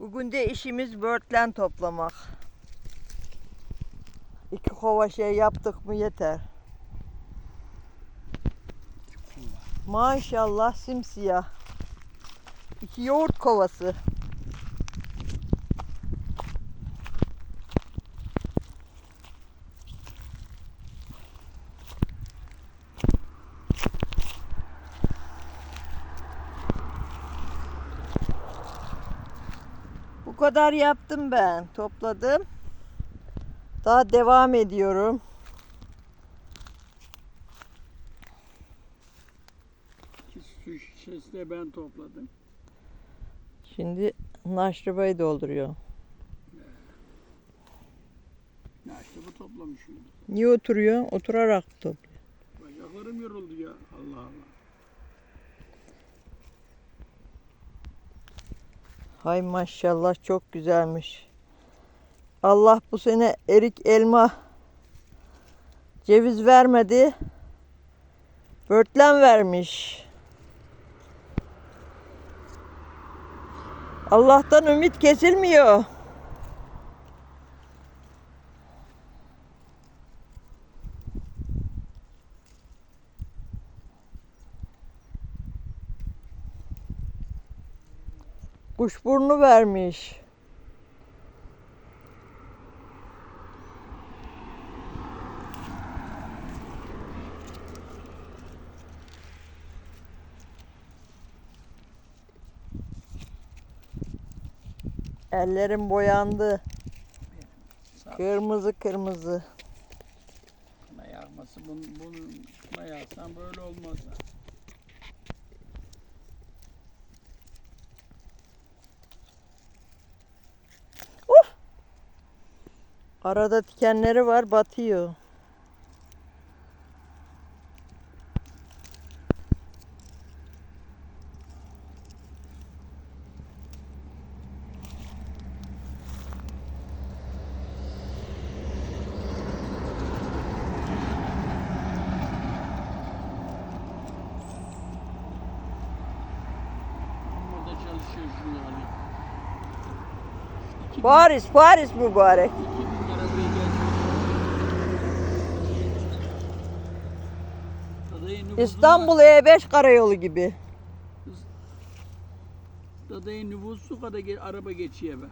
Bugün de işimiz börtlen toplamak. İki kova şey yaptık mı yeter. Maşallah simsiyah. İki yoğurt kovası. Kadar yaptım ben. Topladım. Daha devam ediyorum. İki su şişesi de ben topladım. Şimdi naşrıbayı dolduruyor. Ya işte bu toplamış şimdi. Niye oturuyor? Oturarak topluyor. Bacaklarım yoruldu ya. Allah Allah. Hay maşallah çok güzelmiş. Allah bu sene erik, elma, ceviz vermedi. Börtlen vermiş. Allah'tan ümit kesilmiyor. Kuşburnu vermiş. Ellerim boyandı. Kırmızı kırmızı. kına yağması. Bunu, bunu kına yağsan böyle olmaz. Arada dikenleri var batıyor. Paris, Paris mübarek. İstanbul E5 karayolu gibi. Dadayı nüfusu kadar ge- araba geçiyor be.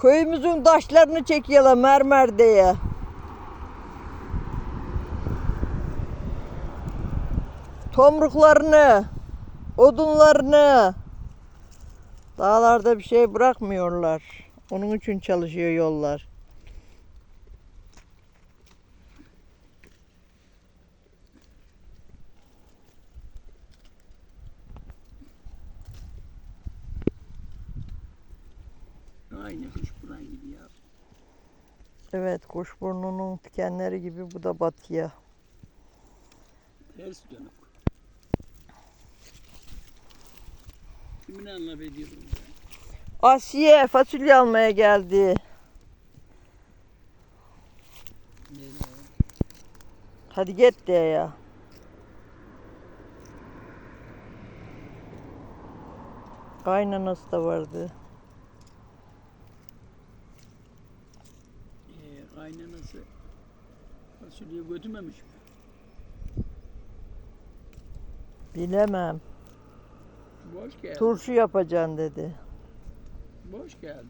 Köyümüzün taşlarını çekiyorlar mermer diye. Tomruklarını, odunlarını. Dağlarda bir şey bırakmıyorlar. Onun için çalışıyor yollar. Aynı kuş buran gibi ya. Evet, kuşburnunun dikenleri gibi bu da batıya. Ters dönük. Kimin anlap ediyorum ben? Asiye fasulye almaya geldi. Nereye? Hadi git de ya. Kaynanası da vardı. Kaynanası fasulye götürmemiş mi? Bilemem. Boş geldi. Turşu yapacaksın dedi. Boş geldi.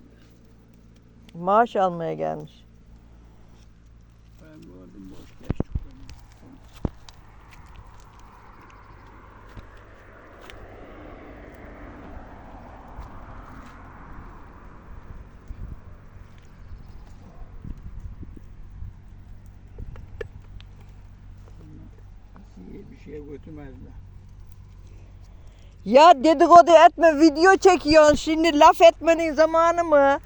Maaş almaya gelmiş. Ben gördüm boş geçti. Götürmezler. Ya dedikodu etme video çekiyorsun şimdi laf etmenin zamanı mı?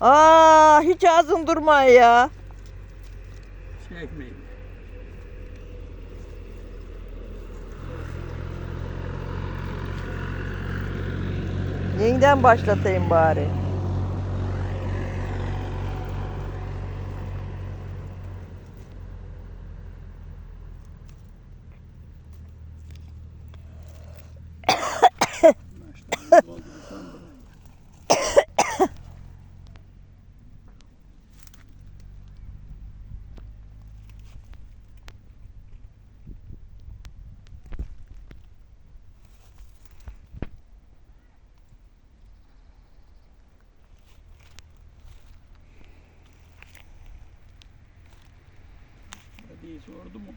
Aa hiç ağzın durma ya. Çekmeyin. Yeniden başlatayım bari. Hiç vurdu mu?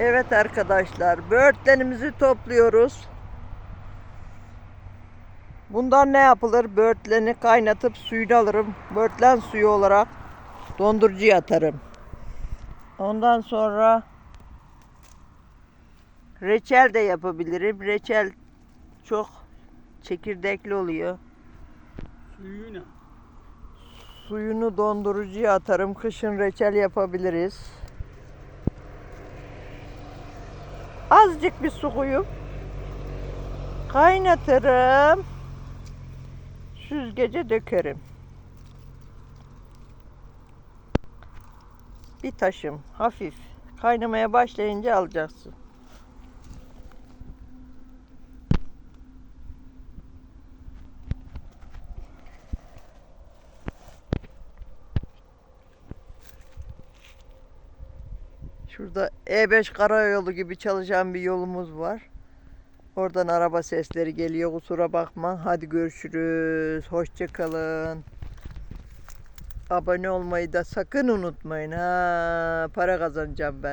Evet arkadaşlar, böğürtlenimizi topluyoruz. Bundan ne yapılır? Böğürtleni kaynatıp suyunu alırım. Böğürtlen suyu olarak dondurucuya atarım. Ondan sonra reçel de yapabilirim. Reçel çok çekirdekli oluyor. Suyu ne? Suyunu dondurucuya atarım. Kışın reçel yapabiliriz. Azıcık bir su koyup kaynatırım. Süzgece dökerim. Bir taşım hafif kaynamaya başlayınca alacaksın. Şurada E5 karayolu gibi çalışan bir yolumuz var. Oradan araba sesleri geliyor. Kusura bakma. Hadi görüşürüz. Hoşça kalın. Abone olmayı da sakın unutmayın ha. Para kazanacağım ben.